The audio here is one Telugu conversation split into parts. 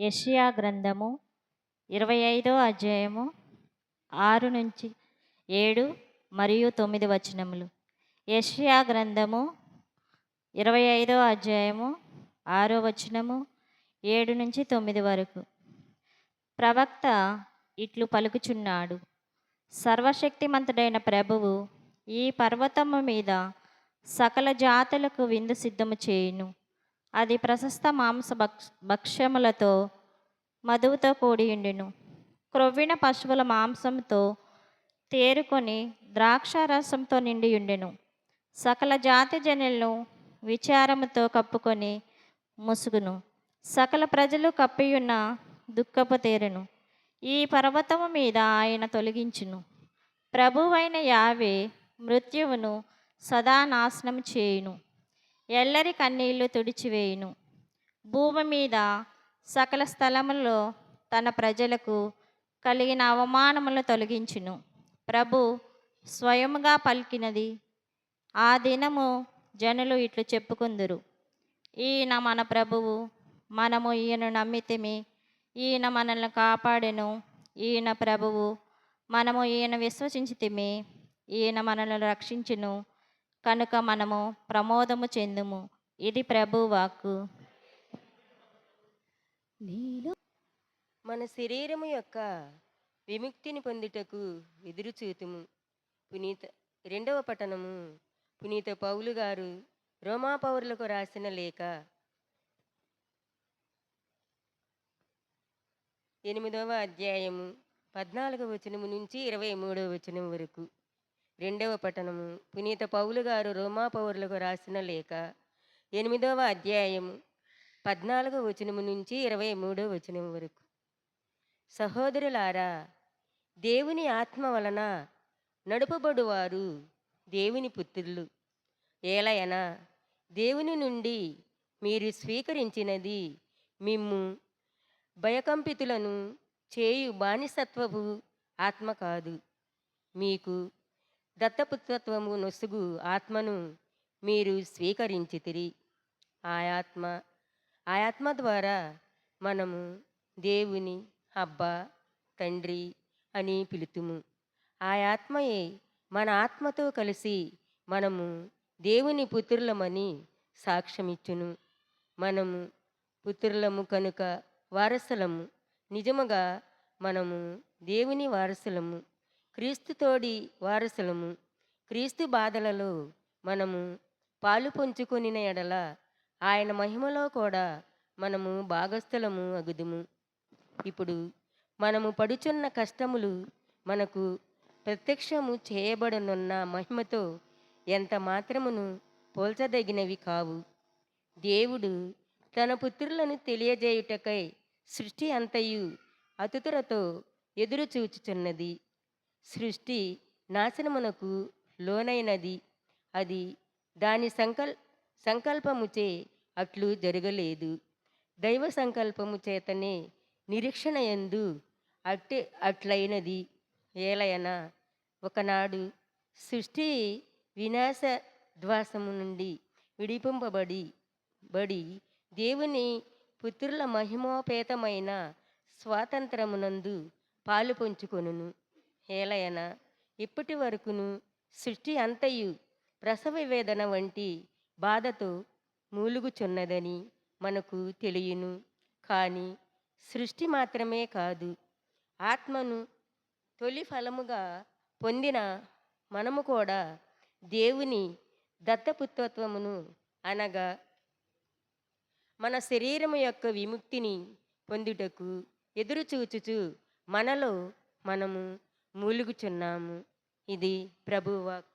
యషియా గ్రంథము ఇరవై ఐదో అధ్యాయము ఆరు నుంచి ఏడు మరియు తొమ్మిది వచనములు. యషియా గ్రంథము ఇరవై ఐదో అధ్యాయము ఆరో వచనము ఏడు నుంచి తొమ్మిది వరకు. ప్రవక్త ఇట్లు పలుకుచున్నాడు సర్వశక్తిమంతుడైన ప్రభువు ఈ పర్వతము మీద సకల జాతులకు విందు సిద్ధము చేయును. అది ప్రశస్త మాంస భక్ష భక్ష్యములతో మధువుతో కూడియుండును క్రొవ్విన పశువుల మాంసంతో తేరుకొని ద్రాక్షారసంతో నిండియుండెను సకల జాతి జనులను విచారముతో కప్పుకొని ముసుగును. సకల ప్రజలు కప్పియున్న దుఃఖపు తేరును. ఈ పర్వతము మీద ఆయన తొలగించును. ప్రభువైన యావే మృత్యువును సదా నాశనం చేయును. ఎల్లరి కన్నీళ్ళు తుడిచివేయును. భూమి మీద సకల స్థలములో తన ప్రజలకు కలిగిన అవమానములు తొలగించును. ప్రభు స్వయముగా పలికినది ఆ దినము జనులు ఇట్లు చెప్పుకుందురు. ఈయన మన ప్రభువు మనము ఈయన నమ్మితిమి. ఈయన మనల్ని కాపాడెను. ఈయన ప్రభువు మనము ఈయన విశ్వసించితిమి. ఈయన మనల్ని రక్షించును. కనుక మనము ప్రమోదము చెందుము. ఇది ప్రభు వాక్కు మన శరీరము యొక్క విముక్తిని పొందుటకు ఎదురు చూతుము. పునీత రెండవ పట్టణము పునీత పౌలు గారు రోమా పౌరులకు రాసిన లేఖ. ఎనిమిదవ అధ్యాయము. పద్నాలుగవ వచనము నుంచి ఇరవై మూడవ వచనం వరకు. రెండవ పట్టణము పునీత పౌలు గారు రోమా పౌరులకు రాసిన లేఖ ఎనిమిదవ అధ్యాయము పద్నాలుగవ వచనము నుంచి ఇరవై మూడవ వచనం వరకు. సహోదరులారా దేవుని ఆత్మ వలన నడుపబడువారు దేవుని పుత్రులు. ఏలయన దేవుని నుండి మీరు స్వీకరించినది మిమ్ము భయకంపితులను చేయు బానిసత్వపు ఆత్మ కాదు. మీకు దత్తపుత్రత్వము నొసుగు ఆత్మను మీరు స్వీకరించితిరి ఆయాత్మ ఆయాత్మ ద్వారా మనము దేవుని అబ్బా తండ్రి అని పిలుతుము. ఆ ఆత్మయే మన ఆత్మతో కలిసి మనము దేవుని పుత్రులమని సాక్ష్యమిచ్చును. మనము పుత్రులము కనుక వారసులము. నిజముగా మనము దేవుని వారసులము. క్రీస్తుతోడి వారసులము క్రీస్తు బాధలలో మనము పాలు పంచుకొనిన ఎడల ఆయన మహిమలో కూడా మనము భాగస్థులము అగుదుము. ఇప్పుడు మనము పడుచున్న కష్టములు మనకు ప్రత్యక్షము చేయబడనున్న మహిమతో ఎంత మాత్రమును పోల్చదగినవి కావు. దేవుడు తన పుత్రులను తెలియజేయుటకై సృష్టి అంతయు అతుతురతో ఎదురు చూచుచున్నది సృష్టి నాశనమునకు లోనైనది. అది దాని సంకల్ సంకల్పముచే అట్లు జరగలేదు. దైవ సంకల్పము చేతనే నిరీక్షణ ఎందు అట్టి అట్లయినది. ఏలయన ఒకనాడు సృష్టి వినాశ ద్వాసము నుండి విడిపింపబడి బడి దేవుని పుత్రుల మహిమోపేతమైన స్వాతంత్రమునందు పాలు పంచుకొనును. ఏలయన ఇప్పటి వరకును సృష్టి అంతయు ప్రసవ వేదన వంటి బాధతో మూలుగుచున్నదని మనకు తెలియను. కానీ సృష్టి మాత్రమే కాదు ఆత్మను తొలి ఫలముగా పొందిన మనము కూడా దేవుని దత్తపుత్వత్వమును అనగా మన శరీరము యొక్క విముక్తిని పొందుటకు ఎదురుచూచుచు మనలో మనము మూలుగుచున్నాము. ఇది ప్రభువాకు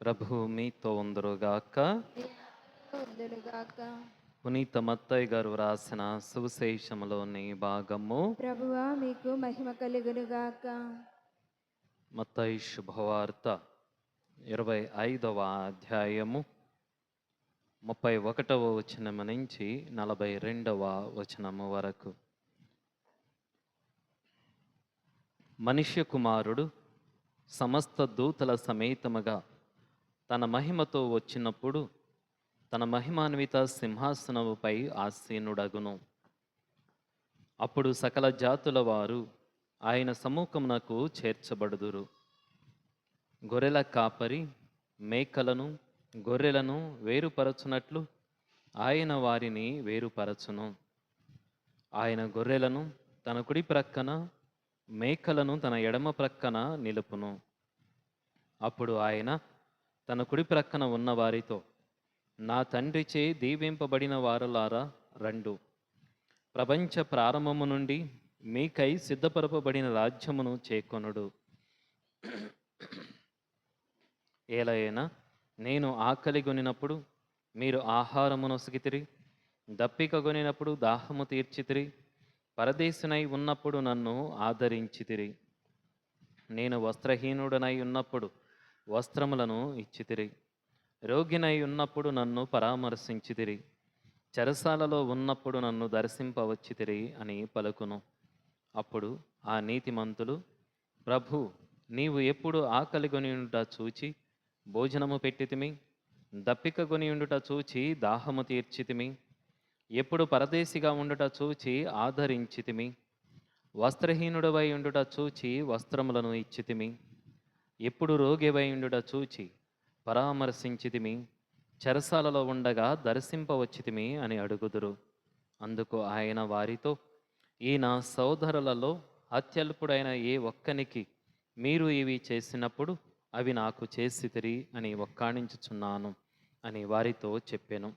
ప్రభు మీతో ఉందరుగాక. పునీత మత్తయ్య గారు వ్రాసిన సువిశేషములోని భాగము. ప్రభువా మీకు మహిమ కలుగునుగాక. మత్తయి శుభవార్త ఇరవై ఐదవ అధ్యాయము. ముప్పై ఒకటవ వచనము నుంచి నలభై రెండవ వచనము వరకు. మనుష్య కుమారుడు సమస్త దూతల సమేతముగా తన మహిమతో వచ్చినప్పుడు తన మహిమాన్విత సింహాసనముపై ఆసీనుడగును. అప్పుడు సకల జాతుల వారు ఆయన సముఖమునకు చేర్చబడుదురు. గొర్రెల కాపరి మేకలను గొర్రెలను వేరుపరచునట్లు ఆయన వారిని వేరుపరచును. ఆయన గొర్రెలను తన కుడి ప్రక్కన మేకలను తన ఎడమ ప్రక్కన నిలుపును. అప్పుడు ఆయన తన కుడి ప్రక్కన ఉన్న వారితో నా తండ్రిచే దీవింపబడిన వారలారా రెండు. ప్రపంచ ప్రారంభము నుండి మీకై సిద్ధపరపబడిన రాజ్యమును చేకొనుడు. ఏలైనా నేను ఆకలి కొనినప్పుడు మీరు ఆహారము నొసగితిరి దప్పిక కొనినప్పుడు దాహము తీర్చితిరి పరదేశునై ఉన్నప్పుడు నన్ను ఆదరించితిరి నేను వస్త్రహీనుడనై ఉన్నప్పుడు వస్త్రములను ఇచ్చితిరి రోగినై ఉన్నప్పుడు నన్ను పరామర్శించితిరి చెరసాలలో ఉన్నప్పుడు నన్ను దర్శింపవచ్చితిరి అని పలుకును. అప్పుడు ఆ నీతిమంతులు ప్రభు నీవు ఎప్పుడు ఆకలి కొనియుండుట చూచి భోజనము పెట్టితిమి దప్పిక కొని ఉండుట చూచి దాహము తీర్చితిమి ఎప్పుడు పరదేశిగా ఉండుట చూచి ఆదరించితిమి వస్త్రహీనుడవై ఉండుట చూచి వస్త్రములను ఇచ్చితిమి ఎప్పుడు రోగివై ఉండుట చూచి పరామర్శించితిమి చెరసాలలో ఉండగా దర్శింపవచ్చితిమి అని అడుగుదురు. అందుకు ఆయన వారితో ఈయన సోదరులలో అత్యల్పుడైన ఏ ఒక్కనికి మీరు ఇవి చేసినప్పుడు అవి నాకు చేసితిరి అని ఒక్కాణించుచున్నాను అని వారితో చెప్పాను.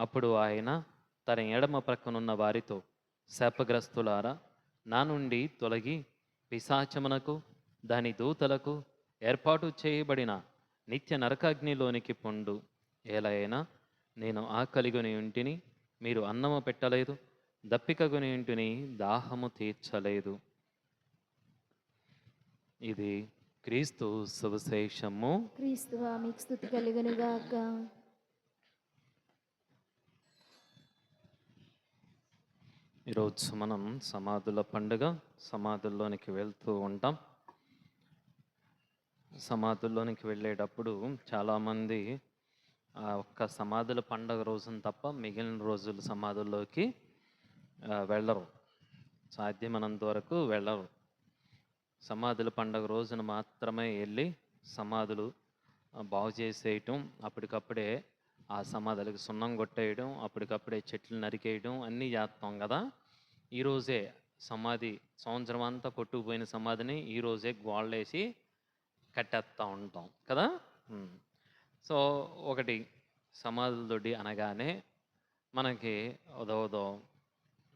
అప్పుడు ఆయన తన ఎడమ ప్రక్కనున్న వారితో శాపగ్రస్తులారా నా నుండి తొలగి పిశాచమునకు దాని దూతలకు ఏర్పాటు చేయబడిన నిత్య నరకాగ్నిలోనికి పొండు. ఏలైనా నేను ఆకలిగొని ఇంటిని మీరు అన్నము పెట్టలేదు దప్పికగొని ఇంటిని దాహము తీర్చలేదు. ఇది క్రీస్తు సువిశేషము. క్రీస్తువా మీకు స్థుతి కలుగును గాక ఈరోజు మనం సమాధుల పండుగ సమాధుల్లోనికి వెళ్తూ ఉంటాం. సమాధుల్లోనికి వెళ్ళేటప్పుడు చాలామంది ఆ ఒక్క సమాధుల పండుగ రోజున తప్ప మిగిలిన రోజులు సమాధుల్లోకి వెళ్ళరు. సాధ్యమైనంత వరకు వెళ్ళరు. సమాధుల పండుగ రోజున మాత్రమే వెళ్ళి సమాధులు బాగు చేసేయటం అప్పటికప్పుడే ఆ సమాధులకు సున్నం కొట్టేయడం అప్పటికప్పుడే చెట్లు నరికేయడం అన్నీ చేస్తాం కదా. ఈరోజే సమాధి సంవత్సరం అంతా కొట్టుకుపోయిన సమాధిని ఈరోజే గోళ్ళేసి కట్టేస్తూ ఉంటాం కదా. సో ఒకటి సమాధుల దొడ్డి అనగానే మనకి ఉదోదో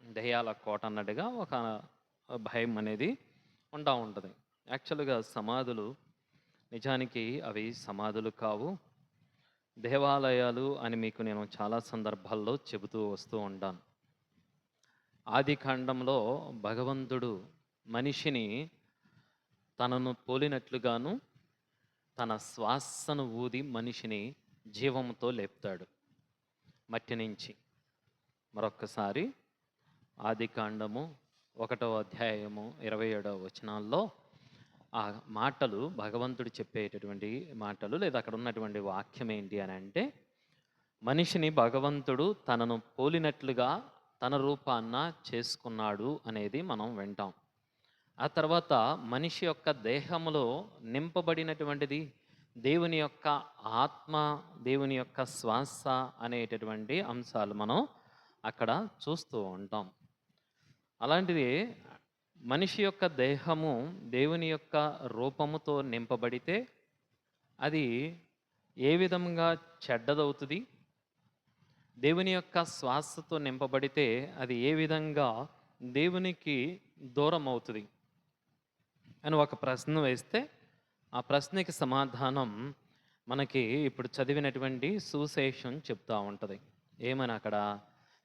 దయ్యాల కోట అన్నట్టుగా ఒక భయం అనేది ఉంటా ఉంటుంది. యాక్చువల్గా సమాధులు నిజానికి అవి సమాధులు కావు. దేవాలయాలు అని మీకు నేను చాలా సందర్భాల్లో చెబుతూ వస్తూ ఉంటాను. ఆది కాండంలో భగవంతుడు మనిషిని తనను పోలినట్లుగాను తన శ్వాసను ఊది మనిషిని జీవంతో లేపుతాడు. మట్టి నుంచి. మరొక్కసారి ఆది కాండము ఒకటో అధ్యాయము ఇరవై ఏడవ వచనాల్లో ఆ మాటలు భగవంతుడు చెప్పేటటువంటి మాటలు లేదా అక్కడ ఉన్నటువంటి వాక్యం ఏంటి అని అంటే మనిషిని భగవంతుడు తనను పోలినట్లుగా తన రూపాన్న చేసుకున్నాడు అనేది మనం వింటాం. ఆ తర్వాత మనిషి యొక్క దేహములో నింపబడినటువంటిది దేవుని యొక్క ఆత్మ దేవుని యొక్క శ్వాస అనేటటువంటి అంశాలు మనం అక్కడ చూస్తూ ఉంటాం. అలాంటిది మనిషి యొక్క దేహము దేవుని యొక్క రూపముతో నింపబడితే అది ఏ విధంగా చెడ్డదవుతుంది? దేవుని యొక్క శ్వాసతో నింపబడితే అది ఏ విధంగా దేవునికి దూరం అవుతుంది అని ఒక ప్రశ్న వేస్తే ఆ ప్రశ్నకి సమాధానం మనకి ఇప్పుడు చదివినటువంటి సుశేషం చెప్తూ ఉంటుంది. ఏమని అక్కడ?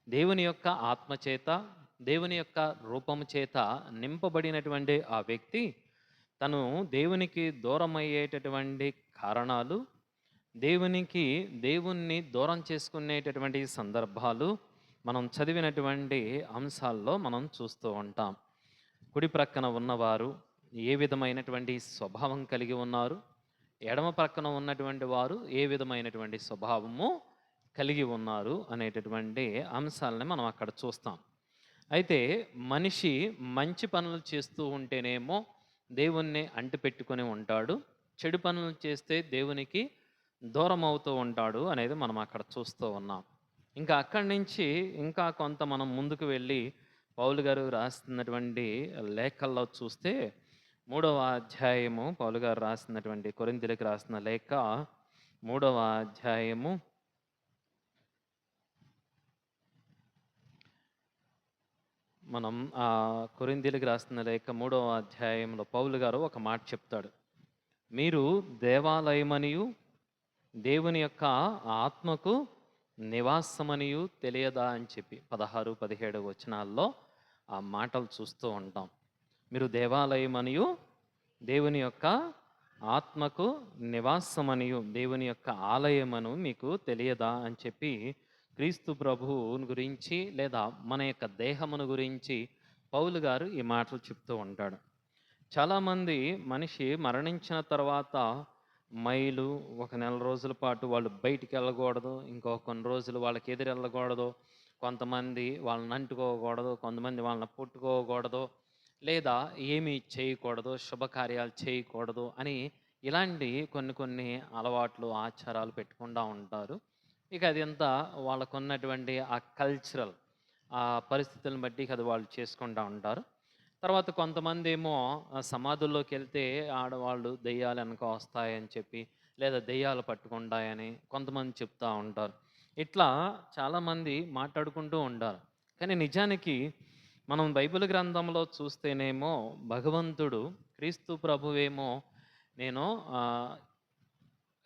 దేవుని యొక్క ఆత్మచేత దేవుని యొక్క రూపము చేత నింపబడినటువంటి ఆ వ్యక్తి తను దేవునికి దూరం అయ్యేటటువంటి కారణాలు దేవునికి దేవుణ్ణి దూరం చేసుకునేటటువంటి సందర్భాలు మనం చదివినటువంటి అంశాల్లో మనం చూస్తూ ఉంటాం. కుడి ప్రక్కన ఉన్నవారు ఏ విధమైనటువంటి స్వభావం కలిగి ఉన్నారు? ఎడమ ప్రక్కన ఉన్నటువంటి వారు ఏ విధమైనటువంటి స్వభావము కలిగి ఉన్నారు? అనేటటువంటి అంశాలని మనం అక్కడ చూస్తాం. అయితే మనిషి మంచి పనులు చేస్తూ ఉంటేనేమో దేవుణ్ణి అంటిపెట్టుకొని ఉంటాడు. చెడు పనులు చేస్తే దేవునికి దూరం అవుతూ ఉంటాడు అనేది మనం అక్కడ చూస్తూ ఉన్నాం. ఇంకా అక్కడి నుంచి ఇంకా కొంత మనం ముందుకు వెళ్ళి పౌలు గారు రాస్తున్నటువంటి లేఖల్లో చూస్తే మూడవ అధ్యాయము పౌలు గారు రాసినటువంటి కొరింతలకు రాసిన లేఖ మూడవ అధ్యాయము మనం ఆ కొరింథీలకు రాసిన లేక మూడవ అధ్యాయంలో పౌలు గారు ఒక మాట చెప్తాడు. మీరు దేవాలయమనియు దేవుని యొక్క ఆత్మకు నివాసమనియు తెలియదా అని చెప్పి పదహారు పదిహేడు వచనాల్లో ఆ మాటలు చూస్తూ ఉంటాం. మీరు దేవాలయమనియు దేవుని యొక్క ఆత్మకు నివాసమనియు దేవుని యొక్క ఆలయమను మీకు తెలియదా అని చెప్పి క్రీస్తు ప్రభువుని గురించి లేదా మన యొక్క దేహమును గురించి పౌలు గారు ఈ మాటలు చెప్తూ ఉంటాడు. చాలామంది మనిషి మరణించిన తర్వాత మైలు ఒక నెల రోజుల పాటు వాళ్ళు బయటికి వెళ్ళకూడదు ఇంకో కొన్ని రోజులు వాళ్ళకి ఎదురు వెళ్ళకూడదు కొంతమంది వాళ్ళని అంటుకోకూడదు కొంతమంది వాళ్ళని పుట్టుకోకూడదు లేదా ఏమీ చేయకూడదు శుభకార్యాలు చేయకూడదు అని ఇలాంటి కొన్ని కొన్ని అలవాట్లు ఆచారాలు పెట్టుకుంటూ ఉంటారు. ఇక అది అంతా వాళ్ళకు ఉన్నటువంటి ఆ కల్చరల్ ఆ పరిస్థితులను బట్టి అది వాళ్ళు చేసుకుంటూ ఉంటారు. తర్వాత కొంతమంది ఏమో సమాధుల్లోకి వెళ్తే ఆడవాళ్ళు దెయ్యాలు వెనక వస్తాయని చెప్పి లేదా దెయ్యాలు పట్టుకుంటాయని కొంతమంది చెప్తూ ఉంటారు. ఇట్లా చాలామంది మాట్లాడుకుంటూ ఉంటారు. కానీ నిజానికి మనం బైబిల్ గ్రంథంలో చూస్తేనేమో భగవంతుడు క్రీస్తు ప్రభువేమో నేను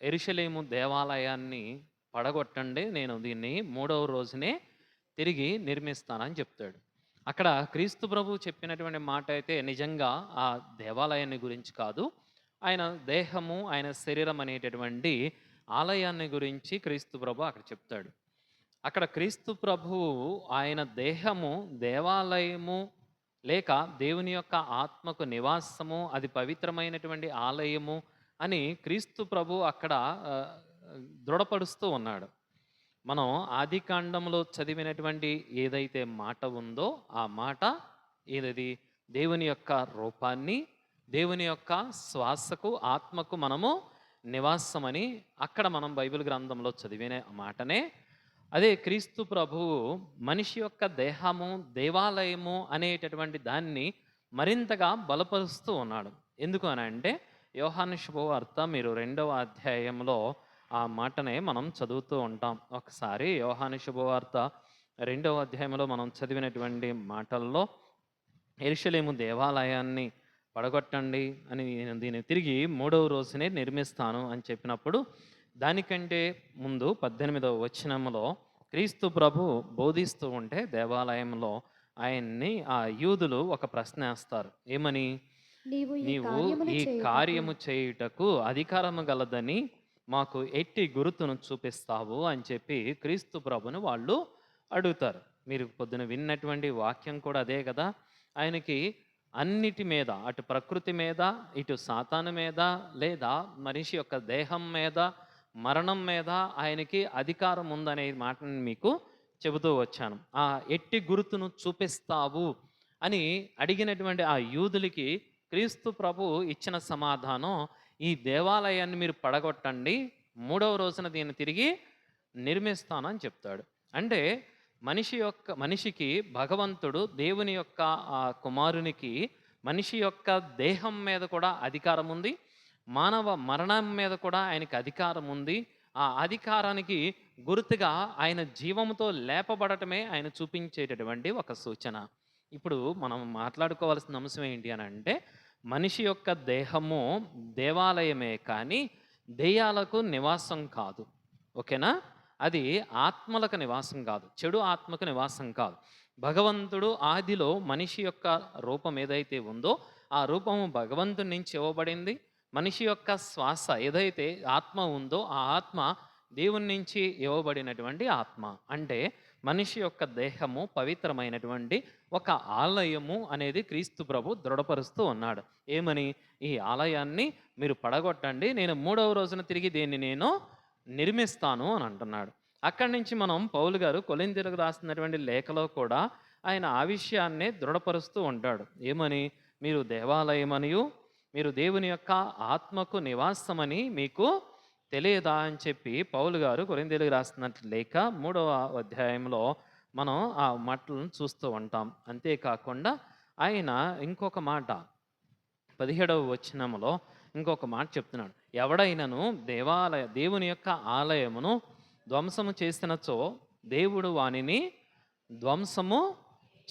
ఎరుషలేము దేవాలయాన్ని పడగొట్టండి నేను దీన్ని మూడవ రోజునే తిరిగి నిర్మిస్తానని చెప్తాడు. అక్కడ క్రీస్తు ప్రభు చెప్పినటువంటి మాట అయితే నిజంగా ఆ దేవాలయాన్ని గురించి కాదు ఆయన దేహము ఆయన శరీరం అనేటటువంటి ఆలయాన్ని గురించి క్రీస్తు ప్రభు అక్కడ చెప్తాడు. అక్కడ క్రీస్తు ప్రభువు ఆయన దేహము దేవాలయము లేక దేవుని యొక్క ఆత్మకు నివాసము అది పవిత్రమైనటువంటి ఆలయము అని క్రీస్తు ప్రభు అక్కడ దృఢపరుస్తూ ఉన్నాడు. మనం ఆది కాండంలో చదివినటువంటి ఏదైతే మాట ఉందో ఆ మాట ఏదది? దేవుని యొక్క రూపాన్ని దేవుని యొక్క శ్వాసకు ఆత్మకు మనము నివాసమని అక్కడ మనం బైబిల్ గ్రంథంలో చదివిన మాటనే. అదే క్రీస్తు ప్రభువు మనిషి యొక్క దేహము దేవాలయము అనేటటువంటి దాన్ని మరింతగా బలపరుస్తూ ఉన్నాడు. ఎందుకు అని అంటే యోహాను శుభవార్త మీరు రెండవ అధ్యాయంలో ఆ మాటనే మనం చదువుతూ ఉంటాం. ఒకసారి యోహాను శుభవార్త రెండవ అధ్యాయంలో మనం చదివినటువంటి మాటల్లో ఎరుషలేము దేవాలయాన్ని పడగొట్టండి అని నేను దీన్ని తిరిగి మూడవ రోజునే నిర్మిస్తాను అని చెప్పినప్పుడు దానికంటే ముందు పద్దెనిమిదవ వచనంలో క్రీస్తు ప్రభు బోధిస్తూ ఉంటే దేవాలయంలో ఆయన్ని ఆ యూదులు ఒక ప్రశ్న వేస్తారు. ఏమని? నీవు ఈ కార్యము చేయుటకు అధికారము గలదని మాకు ఎట్టి గురుతును చూపిస్తావు అని చెప్పి క్రీస్తు ప్రభుని వాళ్ళు అడుగుతారు. మీరు పొద్దున విన్నటువంటి వాక్యం కూడా అదే కదా. ఆయనకి అన్నిటి మీద అటు ప్రకృతి మీద ఇటు సాతాను మీద లేదా మనిషి యొక్క దేహం మీద మరణం మీద ఆయనకి అధికారం ఉందనే మాటని మీకు చెబుతూ వచ్చాను. ఆ ఎట్టి గుర్తును చూపిస్తావు అని అడిగినటువంటి ఆ యూదులకి క్రీస్తు ప్రభు ఇచ్చిన సమాధానం ఈ దేవాలయాన్ని మీరు పడగొట్టండి మూడవ రోజున దీన్ని తిరిగి నిర్మిస్తానని చెప్తాడు. అంటే మనిషి యొక్క మనిషికి భగవంతుడు దేవుని యొక్క ఆ కుమారునికి మనిషి యొక్క దేహం మీద కూడా అధికారం ఉంది మానవ మరణం మీద కూడా ఆయనకి అధికారం ఉంది. ఆ అధికారానికి గుర్తుగా ఆయన జీవంతో లేపబడటమే ఆయన చూపించేటటువంటి ఒక సూచన. ఇప్పుడు మనం మాట్లాడుకోవాల్సిన అంశం ఏంటి అని అంటే మనిషి యొక్క దేహము దేవాలయమే కానీ దెయ్యాలకు నివాసం కాదు. ఓకేనా? అది ఆత్మలకు నివాసం కాదు. చెడు ఆత్మకు నివాసం కాదు. భగవంతుడు ఆదిలో మనిషి యొక్క రూపం ఏదైతే ఉందో ఆ రూపము భగవంతుడి నుంచి ఇవ్వబడింది. మనిషి యొక్క శ్వాస ఏదైతే ఆత్మ ఉందో ఆ ఆత్మ దేవుని నుంచి ఇవ్వబడినటువంటి ఆత్మ. అంటే మనిషి యొక్క దేహము పవిత్రమైనటువంటి ఒక ఆలయము అనేది క్రీస్తు ప్రభు దృఢపరుస్తూ ఉన్నాడు. ఏమని? ఈ ఆలయాన్ని మీరు పడగొట్టండి నేను మూడవ రోజున తిరిగి దీన్ని నేను నిర్మిస్తాను అని అంటున్నాడు. అక్కడి నుంచి మనం పౌలు గారు కొలిందీలకు రాస్తున్నటువంటి లేఖలో కూడా ఆయన ఆ విషయాన్నే దృఢపరుస్తూ ఉంటాడు. ఏమని? మీరు దేవాలయమనియు మీరు దేవుని యొక్క ఆత్మకు నివాసమని మీకు తెలియదా అని చెప్పి పౌలు గారు కొరిందేలుగు రాస్తున్నట్టు లేఖ మూడవ అధ్యాయంలో మనం ఆ మాటలను చూస్తూ ఉంటాం. అంతేకాకుండా ఆయన ఇంకొక మాట పదిహేడవ వచనములో ఇంకొక మాట చెప్తున్నాడు. ఎవడైనను దేవాలయ దేవుని యొక్క ఆలయమును ధ్వంసము చేసినచో దేవుడు వానిని ధ్వంసము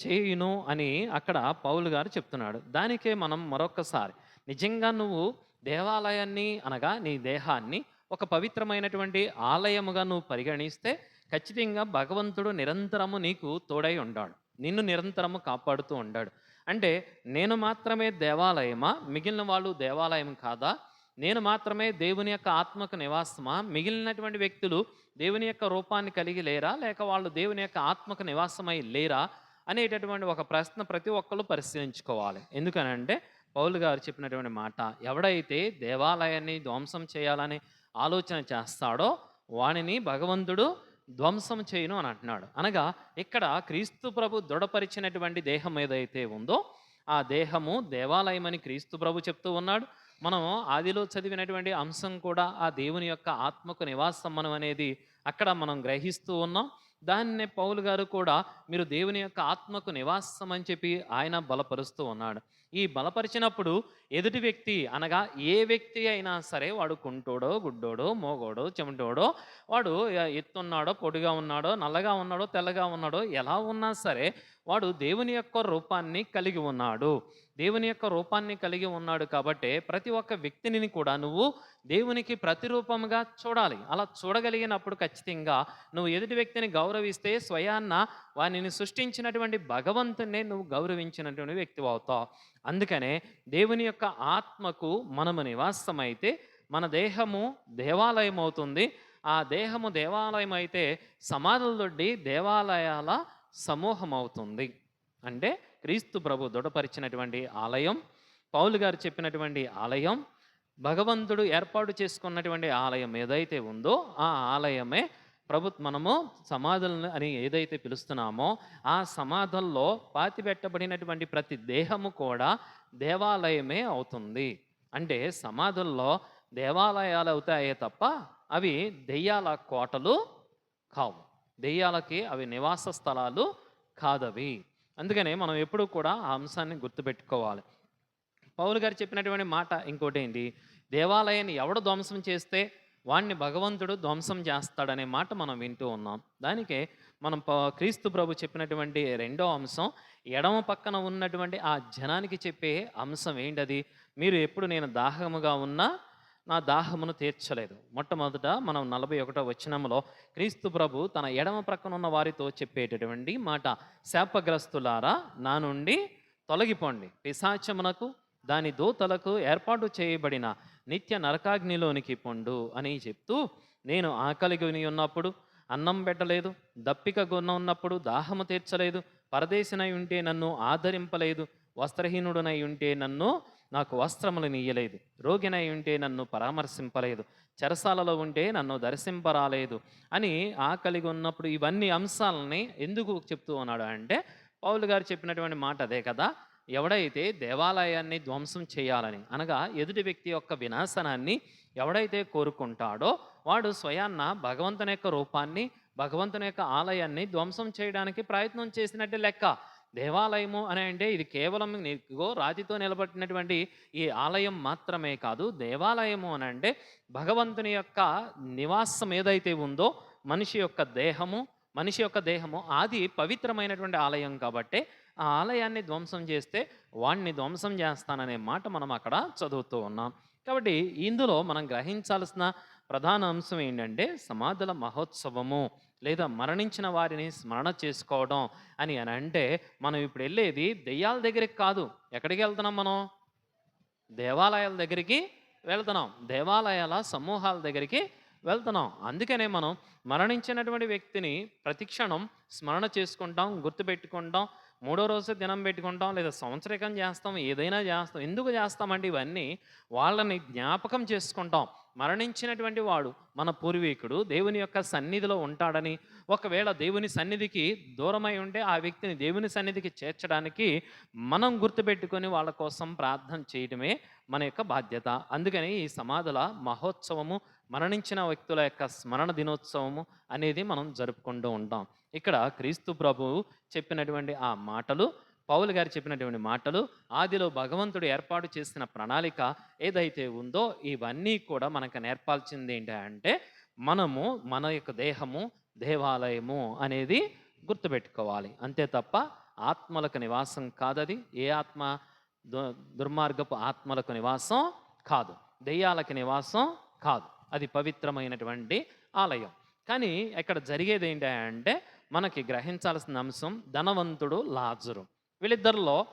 చేయును అని అక్కడ పౌలు గారు చెప్తున్నాడు. దానికే మనం మరొకసారి నిజంగా నువ్వు దేవాలయాన్ని అనగా నీ దేహాన్ని ఒక పవిత్రమైనటువంటి ఆలయముగా నువ్వు పరిగణిస్తే ఖచ్చితంగా భగవంతుడు నిరంతరము నీకు తోడై ఉండాడు. నిన్ను నిరంతరము కాపాడుతూ ఉండాడు. అంటే నేను మాత్రమే దేవాలయమా? మిగిలిన వాళ్ళు దేవాలయం కాదా? నేను మాత్రమే దేవుని యొక్క ఆత్మకు నివాసమా? మిగిలినటువంటి వ్యక్తులు దేవుని యొక్క రూపాన్ని కలిగి లేరా? లేక వాళ్ళు దేవుని యొక్క ఆత్మకు నివాసమై లేరా? అనేటటువంటి ఒక ప్రశ్న ప్రతి ఒక్కరు పరిశీలించుకోవాలి. ఎందుకనంటే పౌలు గారు చెప్పినటువంటి మాట ఎవడైతే దేవాలయాన్ని ధ్వంసం చేయాలని ఆలోచన చేస్తాడో వానిని భగవంతుడు ధ్వంసం చేయను అని అంటున్నాడు. అనగా ఇక్కడ క్రీస్తు ప్రభు దృఢపరిచినటువంటి దేహం ఏదైతే ఉందో ఆ దేహము దేవాలయమని క్రీస్తు ప్రభు చెప్తూ ఉన్నాడు. మనం ఆదిలో చదివినటువంటి అంశం కూడా ఆ దేవుని యొక్క ఆత్మకు నివాసమ్మనం అనేది అక్కడ మనం గ్రహిస్తూ ఉన్నాం. దాన్నే పౌలు గారు కూడా మీరు దేవుని యొక్క ఆత్మకు నివాసం అని చెప్పి ఆయన బలపరుస్తూ ఉన్నాడు. ఈ బలపరిచినప్పుడు ఎదుటి వ్యక్తి అనగా ఏ వ్యక్తి అయినా సరే వాడు కుంటోడో గుడ్డోడో మోగోడో చెమటోడో వాడు ఎ- ఎత్తున్నాడో పొడిగా ఉన్నాడో నల్లగా ఉన్నాడో తెల్లగా ఉన్నాడో ఎలా ఉన్నా సరే వాడు దేవుని యొక్క రూపాన్ని కలిగి ఉన్నాడు. దేవుని యొక్క రూపాన్ని కలిగి ఉన్నాడు కాబట్టి ప్రతి ఒక్క వ్యక్తిని కూడా నువ్వు దేవునికి ప్రతిరూపంగా చూడాలి. అలా చూడగలిగినప్పుడు ఖచ్చితంగా నువ్వు ఎదుటి వ్యక్తిని గౌరవిస్తే స్వయాన్న వానిని సృష్టించినటువంటి భగవంతునే నువ్వు గౌరవించినటువంటి వ్యక్తి అవుతావు అందుకనే దేవుని యొక్క ఆత్మకు మనము నివాసమైతే మన దేహము దేవాలయం అవుతుంది ఆ దేహము దేవాలయం అయితే సమాధుల దొడ్డి దేవాలయాల సమూహం అవుతుంది అంటే క్రీస్తు ప్రభు దృఢపరిచినటువంటి ఆలయం పౌలు గారు చెప్పినటువంటి ఆలయం భగవంతుడు ఏర్పాటు చేసుకున్నటువంటి ఆలయం ఏదైతే ఉందో ఆ ఆలయమే ప్రభు మనము సమాధులను అని ఏదైతే పిలుస్తున్నామో ఆ సమాధుల్లో పాతిపెట్టబడినటువంటి ప్రతి దేహము కూడా దేవాలయమే అవుతుంది. అంటే సమాధుల్లో దేవాలయాలు అవుతాయే తప్ప అవి దెయ్యాల కోటలు కావు. దెయ్యాలకి అవి నివాస స్థలాలు కాదవి. అందుకనే మనం ఎప్పుడూ కూడా ఆ అంశాన్ని గుర్తుపెట్టుకోవాలి. పౌలు గారు చెప్పినటువంటి మాట ఇంకోటి ఏంటి దేవాలయాన్ని ఎవడు ధ్వంసం చేస్తే వాణ్ణి భగవంతుడు ధ్వంసం చేస్తాడనే మాట మనం వింటూ ఉన్నాం. దానికే మనం ప- క్రీస్తు ప్రభు చెప్పినటువంటి రెండో అంశం ఎడమ పక్కన ఉన్నటువంటి ఆ జనానికి చెప్పే అంశం ఏంటది? మీరు ఎప్పుడు నేను దాహముగా ఉన్నా నా దాహమును తీర్చలేదు. మొట్టమొదట మనం నలభై ఒకటో వచనంలో క్రీస్తు ప్రభు తన ఎడమ ప్రక్కన ఉన్న వారితో చెప్పేటటువంటి మాట శాపగ్రస్తులారా నా నుండి తొలగిపోండి. పిశాచమునకు దాని దూతలకు ఏర్పాటు చేయబడిన నిత్య నరకాగ్నిలోనికి పొండు అని చెప్తూ నేను ఆకలిగొని ఉన్నప్పుడు అన్నం పెట్టలేదు దప్పిక గొన్న ఉన్నప్పుడు దాహము తీర్చలేదు పరదేశినై ఉంటే నన్ను ఆదరింపలేదు వస్త్రహీనుడనై ఉంటే నన్ను నాకు వస్త్రములు నీయలేదు రోగినై ఉంటే నన్ను పరామర్శింపలేదు చెరసాలలో ఉంటే నన్ను దర్శింపరాలేదు అని ఆకలిగా ఉన్నప్పుడు ఇవన్నీ అంశాలని ఎందుకు చెప్తూ ఉన్నాడు అంటే పౌలు గారు చెప్పినటువంటి మాట అదే కదా ఎవడైతే దేవాలయాన్ని ధ్వంసం చేయాలని అనగా ఎదుటి వ్యక్తి యొక్క వినాశనాన్ని ఎవడైతే కోరుకుంటాడో వాడు స్వయాన్న భగవంతుని యొక్క రూపాన్ని భగవంతుని యొక్క ఆలయాన్ని ధ్వంసం చేయడానికి ప్రయత్నం చేసినట్టే లెక్క. దేవాలయము అని అంటే ఇది కేవలం నీకు రాతితో నిలబడినటువంటి ఈ ఆలయం మాత్రమే కాదు దేవాలయము అని అంటే భగవంతుని యొక్క నివాసం ఏదైతే ఉందో మనిషి యొక్క దేహము మనిషి యొక్క దేహము అది పవిత్రమైనటువంటి ఆలయం కాబట్టి ఆ ఆలయాన్ని ధ్వంసం చేస్తే వాణ్ణి ధ్వంసం చేస్తాననే మాట మనం అక్కడ చదువుతూ ఉన్నాం. కాబట్టి ఇందులో మనం గ్రహించాల్సిన ప్రధాన అంశం ఏంటంటే సమాధుల మహోత్సవము లేదా మరణించిన వారిని స్మరణ చేసుకోవడం అని అని అంటే మనం ఇప్పుడు వెళ్ళేది దెయ్యాల దగ్గరికి కాదు. ఎక్కడికి వెళ్తున్నాం మనం? దేవాలయాల దగ్గరికి వెళ్తున్నాం. దేవాలయాల సమూహాల దగ్గరికి వెళ్తున్నాం. అందుకనే మనం మరణించినటువంటి వ్యక్తిని ప్రతిక్షణం స్మరణ చేసుకుంటాం గుర్తుపెట్టుకుంటాం. మూడో రోజు దినం పెట్టుకుంటాం లేదా సంవత్సరికం చేస్తాం ఏదైనా చేస్తాం ఎందుకు చేస్తామంటే ఇవన్నీ? వాళ్ళని జ్ఞాపకం చేసుకుంటాం. మరణించినటువంటి వాడు మన పూర్వీకుడు దేవుని యొక్క సన్నిధిలో ఉంటాడని ఒకవేళ దేవుని సన్నిధికి దూరమై ఉంటే ఆ వ్యక్తిని దేవుని సన్నిధికి చేర్చడానికి మనం గుర్తుపెట్టుకొని వాళ్ళ కోసం ప్రార్థన చేయడమే మన యొక్క బాధ్యత. అందుకని ఈ సమాధుల మహోత్సవము మరణించిన వ్యక్తుల యొక్క స్మరణ దినోత్సవము అనేది మనం జరుపుకుంటూ ఉంటాం. ఇక్కడ క్రీస్తు ప్రభువు చెప్పినటువంటి ఆ మాటలు పౌలు గారు చెప్పినటువంటి మాటలు ఆదిలో భగవంతుడు ఏర్పాటు చేసిన ప్రణాళిక ఏదైతే ఉందో ఇవన్నీ కూడా మనకు నేర్పాల్సింది ఏంటి అంటే మనము మన యొక్క దేహము దేవాలయము అనేది గుర్తుపెట్టుకోవాలి. అంతే తప్ప ఆత్మలకు నివాసం కాదది. ఏ ఆత్మ? దు- దుర్మార్గపు ఆత్మలకు నివాసం కాదు. దెయ్యాలకి నివాసం కాదు. అది పవిత్రమైనటువంటి ఆలయం. కానీ ఇక్కడ జరిగేది ఏంటి అంటే మనకి గ్రహించాల్సిన అంశం ధనవంతుడు లాజరు. వీళ్ళిద్దరిలో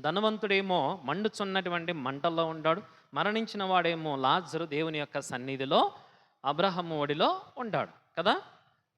ధనవంతుడేమో మండుచున్నటువంటి మంటల్లో ఉంటాడు మరణించిన వాడేమో లాజరు దేవుని యొక్క సన్నిధిలో అబ్రహము ఒడిలో ఉంటాడు కదా?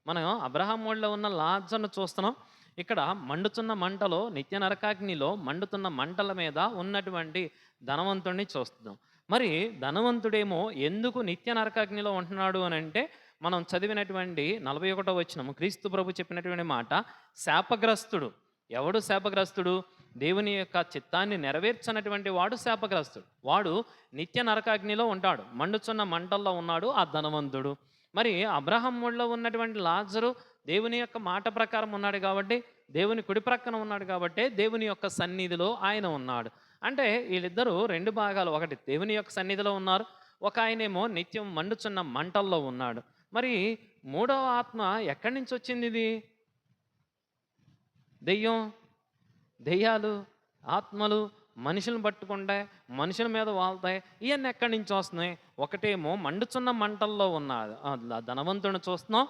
మనం అబ్రహం ఒడిలో ఉన్న లాజర్ను చూస్తున్నాం. ఇక్కడ మండుతున్న మంటలో నిత్య నరకాగ్నిలో మండుతున్న మంటల మీద ఉన్నటువంటి ధనవంతుడిని చూస్తున్నాం. మరి ధనవంతుడేమో ఎందుకు నిత్య నరకాగ్నిలో ఉంటున్నాడు అని అంటే మనం చదివినటువంటి నలభై ఒకటో వచ్చినము క్రీస్తు ప్రభు చెప్పినటువంటి మాట శాపగ్రస్తుడు. ఎవడు శాపగ్రస్తుడు? దేవుని యొక్క చిత్తాన్ని నెరవేర్చనటువంటి వాడు శాపగ్రస్తుడు. వాడు నిత్య నరకాగ్నిలో ఉంటాడు. మండుచున్న మంటల్లో ఉన్నాడు ఆ ధనవంతుడు. మరి అబ్రహం ఉన్నటువంటి లాజరు దేవుని యొక్క మాట ప్రకారం ఉన్నాడు కాబట్టి దేవుని కుడి ప్రక్కన ఉన్నాడు కాబట్టి దేవుని యొక్క సన్నిధిలో ఆయన ఉన్నాడు. అంటే వీళ్ళిద్దరూ రెండు భాగాలు. ఒకటి దేవుని యొక్క సన్నిధిలో ఉన్నారు. ఒక ఆయనేమో నిత్యం మండుచున్న మంటల్లో ఉన్నాడు. మరి మూడవ ఆత్మ ఎక్కడి నుంచి వచ్చింది ఇది? దెయ్యం దెయ్యాలు ఆత్మలు మనుషులను పట్టుకుంటాయి మనుషుల మీద వాళ్తాయి ఇవన్నీ ఎక్కడి నుంచి వస్తున్నాయి? ఒకటేమో మండుచున్న మంటల్లో ఉన్న ధనవంతుని చూస్తున్నాం.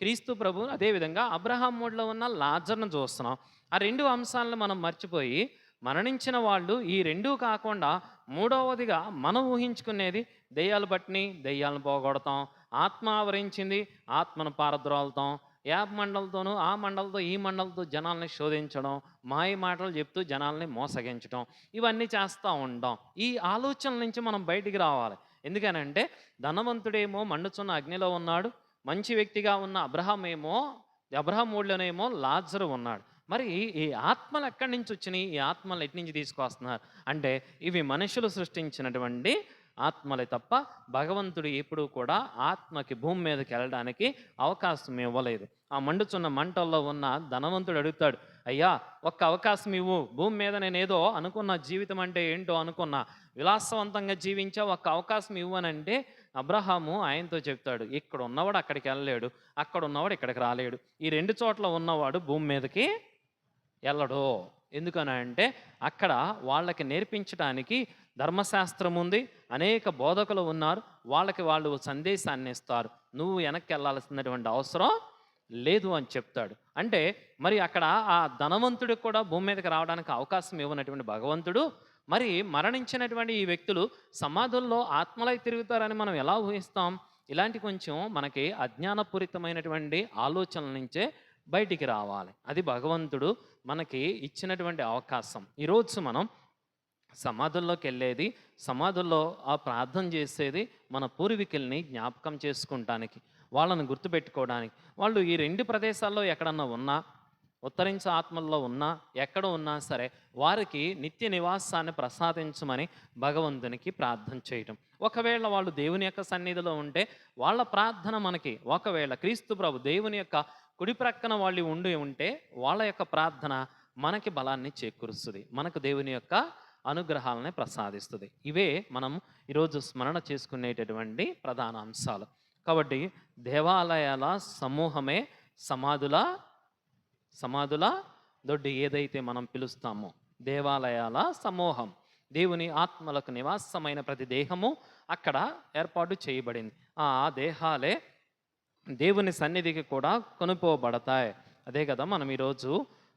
క్రీస్తు ప్రభు అదేవిధంగా అబ్రహాం మూడ్లో ఉన్న లాజర్ను చూస్తున్నాం. ఆ రెండు అంశాలను మనం మర్చిపోయి మరణించిన వాళ్ళు ఈ రెండూ కాకుండా మూడవదిగా మనం ఊహించుకునేది దెయ్యాలు పట్టిని దెయ్యాలను పోగొడతాం ఆత్మ ఆవరించింది ఆత్మను పారద్రోలుతాం యాప్ మండలతోనూ ఆ మండలతో ఈ మండలతో జనాల్ని శోధించడం మాయ మాటలు చెప్తూ జనాల్ని మోసగించడం ఇవన్నీ చేస్తూ ఉంటాం ఈ ఆలోచనల నుంచి మనం బయటికి రావాలి. ఎందుకనంటే ధనవంతుడేమో మండుచున్న అగ్నిలో ఉన్నాడు మంచి వ్యక్తిగా ఉన్న అబ్రహం ఏమో అబ్రహం ఊళ్ళోనేమో లాజరు ఉన్నాడు. మరి ఈ ఆత్మలు ఎక్కడి నుంచి వచ్చినాయి? ఈ ఆత్మలు ఎటు నుంచి తీసుకొస్తున్నారు అంటే ఇవి మనుషులు సృష్టించినటువంటి ఆత్మలే తప్ప భగవంతుడు ఎప్పుడూ కూడా ఆత్మకి భూమి మీదకి వెళ్ళడానికి అవకాశం ఇవ్వలేదు. ఆ మండుచున్న మంటల్లో ఉన్న ధనవంతుడు అడుగుతాడు అయ్యా ఒక్క అవకాశం ఇవ్వు. భూమి మీద నేను ఏదో అనుకున్న జీవితం అంటే ఏంటో అనుకున్నా. విలాసవంతంగా జీవించా ఒక్క అవకాశం ఇవ్వనంటే అబ్రహాము ఆయనతో చెప్తాడు ఇక్కడ ఉన్నవాడు అక్కడికి వెళ్ళలేడు. అక్కడ ఉన్నవాడు ఇక్కడికి రాలేడు. ఈ రెండు చోట్ల ఉన్నవాడు భూమి మీదకి వెళ్ళడు ఎందుకని అంటే అక్కడ వాళ్ళకి నేర్పించడానికి ధర్మశాస్త్రం ఉంది అనేక బోధకులు ఉన్నారు వాళ్ళకి వాళ్ళు సందేశాన్ని ఇస్తారు. నువ్వు వెనక్కి వెళ్ళాల్సినటువంటి అవసరం లేదు అని చెప్తాడు. అంటే మరి అక్కడ ఆ ధనవంతుడికి కూడా భూమి మీదకి రావడానికి అవకాశం ఇవ్వనటువంటి భగవంతుడు మరి మరణించినటువంటి ఈ వ్యక్తులు సమాధుల్లో ఆత్మలై తిరుగుతారని మనం ఎలా ఊహిస్తాం? ఇలాంటి కొంచెం మనకి అజ్ఞానపూరితమైనటువంటి ఆలోచనల నుంచే బయటికి రావాలి. అది భగవంతుడు మనకి ఇచ్చినటువంటి అవకాశం. ఈరోజు మనం సమాధుల్లోకి వెళ్ళేది సమాధుల్లో ఆ ప్రార్థన చేసేది మన పూర్వీకుల్ని జ్ఞాపకం చేసుకుంటానికి వాళ్ళని గుర్తుపెట్టుకోవడానికి. వాళ్ళు ఈ రెండు ప్రదేశాల్లో ఎక్కడన్నా ఉన్నా ఉత్తరించ ఆత్మల్లో ఉన్నా ఎక్కడ ఉన్నా సరే వారికి నిత్య నివాసాన్ని ప్రసాదించమని భగవంతునికి ప్రార్థన చేయటం. ఒకవేళ వాళ్ళు దేవుని యొక్క సన్నిధిలో ఉంటే వాళ్ళ ప్రార్థన మనకి ఒకవేళ క్రీస్తు ప్రభు దేవుని యొక్క కుడి ప్రక్కన వాళ్ళు ఉండి ఉంటే వాళ్ళ యొక్క ప్రార్థన మనకి బలాన్ని చేకూరుస్తుంది. మనకు దేవుని యొక్క అనుగ్రహాలని ప్రసాదిస్తుంది. ఇవే మనం ఈరోజు స్మరణ చేసుకునేటటువంటి ప్రధాన అంశాలు. కాబట్టి దేవాలయాల సమూహమే సమాధుల సమాధుల దొడ్డి ఏదైతే మనం పిలుస్తామో దేవాలయాల సమూహం. దేవుని ఆత్మలకు నివాసమైన ప్రతి దేహము అక్కడ ఏర్పాటు చేయబడింది. ఆ దేహాలే దేవుని సన్నిధికి కూడా కొనుక్కోబడతాయి. అదే కదా మనం ఈరోజు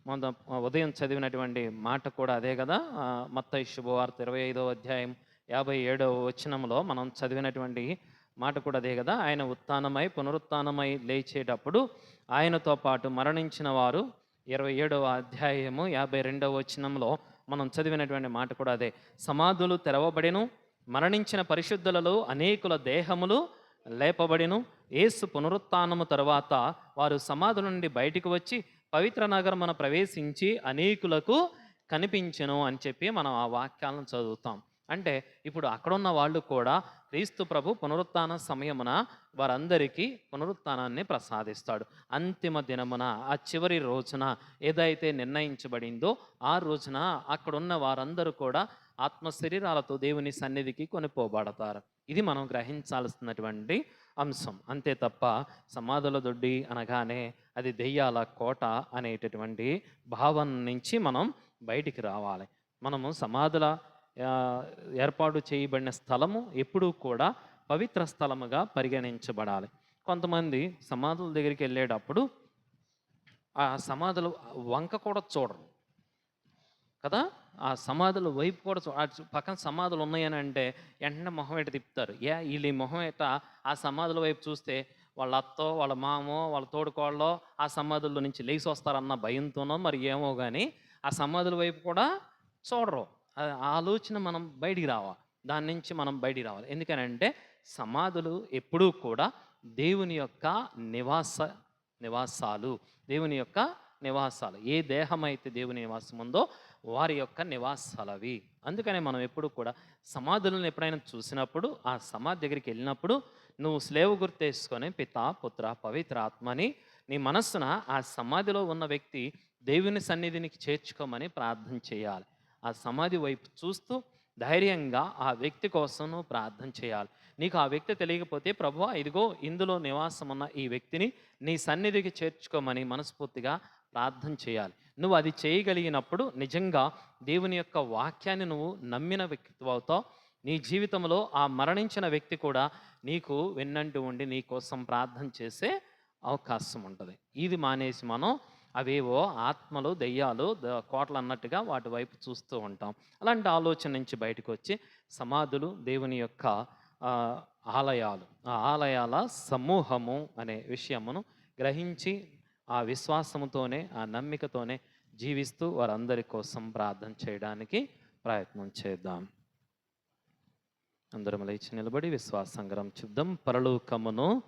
మొన్న ఉదయం చదివినటువంటి మాట కూడా అదే కదా? మత్త శుభవార్త ఇరవై ఐదవ అధ్యాయం యాభై ఏడవ వచనంలో మనం చదివినటువంటి మాట కూడా అదే కదా? ఆయన ఉత్థానమై పునరుత్థానమై లేచేటప్పుడు ఆయనతో పాటు మరణించిన వారు ఇరవై ఏడవ అధ్యాయము యాభై రెండవ వచనంలో మనం చదివినటువంటి మాట కూడా అదే. సమాధులు తెరవబడిను మరణించిన పరిశుద్ధులలో అనేకుల దేహములు లేపబడిను ఏసు పునరుత్నము తరువాత వారు సమాధుల నుండి బయటికి వచ్చి పవిత్ర నగరమున ప్రవేశించి అనేకులకు కనిపించెను అని చెప్పి మనం ఆ వాక్యాలను చదువుతాం. అంటే ఇప్పుడు అక్కడున్న వాళ్ళు కూడా క్రీస్తు ప్రభు పునరుత్న సమయమున వారందరికీ పునరుత్నాన్ని ప్రసాదిస్తాడు. అంతిమ దినమున ఆ చివరి రోజున ఏదైతే నిర్ణయించబడిందో ఆ రోజున అక్కడున్న వారందరూ కూడా ఆత్మ శరీరాలతో దేవుని సన్నిధికి కొనిపోబడతారు. ఇది మనం గ్రహించాల్సినటువంటి అంశం. అంతే తప్ప సమాధుల దొడ్డి అనగానే అది దెయ్యాల కోట అనేటటువంటి భావన నుంచి మనం బయటికి రావాలి. మనము సమాధుల ఏర్పాటు చేయబడిన స్థలము ఎప్పుడూ కూడా పవిత్ర స్థలముగా పరిగణించబడాలి. కొంతమంది సమాధుల దగ్గరికి వెళ్ళేటప్పుడు ఆ సమాధులు వంక కూడా చూడరు. కదా? ఆ సమాధుల వైపు కూడా చూ- పక్కన సమాధులు ఉన్నాయని అంటే వెంటనే మొహం ఎట తిప్పుతారు. ఏ వీళ్ళు ఈ మొహం ఎట ఆ సమాధుల వైపు చూస్తే వాళ్ళ అత్తో వాళ్ళ మామో వాళ్ళ తోడుకోళ్ళో ఆ సమాధుల్లో నుంచి లేచి వస్తారన్న భయంతోనో మరి ఏమో కానీ ఆ సమాధుల వైపు కూడా చూడరు. ఆలోచన మనం బయటికి రావాలి. దాని నుంచి మనం బయటికి రావాలి. ఎందుకనంటే సమాధులు ఎప్పుడూ కూడా దేవుని యొక్క నివాస నివాసాలు దేవుని యొక్క నివాసాలు. ఏ దేహం అయితే దేవుని నివాసం ఉందో వారి యొక్క నివాసాలవి. అందుకనే మనం ఎప్పుడు కూడా సమాధులను ఎప్పుడైనా చూసినప్పుడు ఆ సమాధి దగ్గరికి వెళ్ళినప్పుడు నువ్వు స్లేవ్ గుర్తేసుకొని పిత పుత్ర పవిత్ర ఆత్మని నీ మనస్సున ఆ సమాధిలో ఉన్న వ్యక్తి దేవుని సన్నిధినికి చేర్చుకోమని ప్రార్థన చేయాలి. ఆ సమాధి వైపు చూస్తూ ధైర్యంగా ఆ వ్యక్తి కోసం నువ్వు ప్రార్థన చేయాలి. నీకు ఆ వ్యక్తి తెలియకపోతే ప్రభు ఇదిగో ఇందులో నివాసం ఉన్న ఈ వ్యక్తిని నీ సన్నిధికి చేర్చుకోమని మనస్ఫూర్తిగా ప్రార్థన చేయాలి. నువ్వు అది చేయగలిగినప్పుడు నిజంగా దేవుని యొక్క వాక్యాన్ని నువ్వు నమ్మిన వ్యక్తిత్వం అవుతావు. నీ జీవితంలో ఆ మరణించిన వ్యక్తి కూడా నీకు వెన్నంటూ ఉండి నీ కోసం ప్రార్థన చేసే అవకాశం ఉంటుంది. ఇది మానేసి మనం అవేవో ఆత్మలు దెయ్యాలు కోటలు అన్నట్టుగా వాటి వైపు చూస్తూ ఉంటాం. అలాంటి ఆలోచన నుంచి బయటకు వచ్చి సమాధులు దేవుని యొక్క ఆలయాలు. ఆ ఆలయాల సమూహము అనే విషయమును గ్రహించి ఆ విశ్వాసముతోనే ఆ నమ్మికతోనే జీవిస్తూ వారందరి కోసం ప్రార్థన చేయడానికి ప్రయత్నం చేద్దాం. అందరం లేచి నిలబడి విశ్వాసంగరం చూద్దాం. పరలోకమును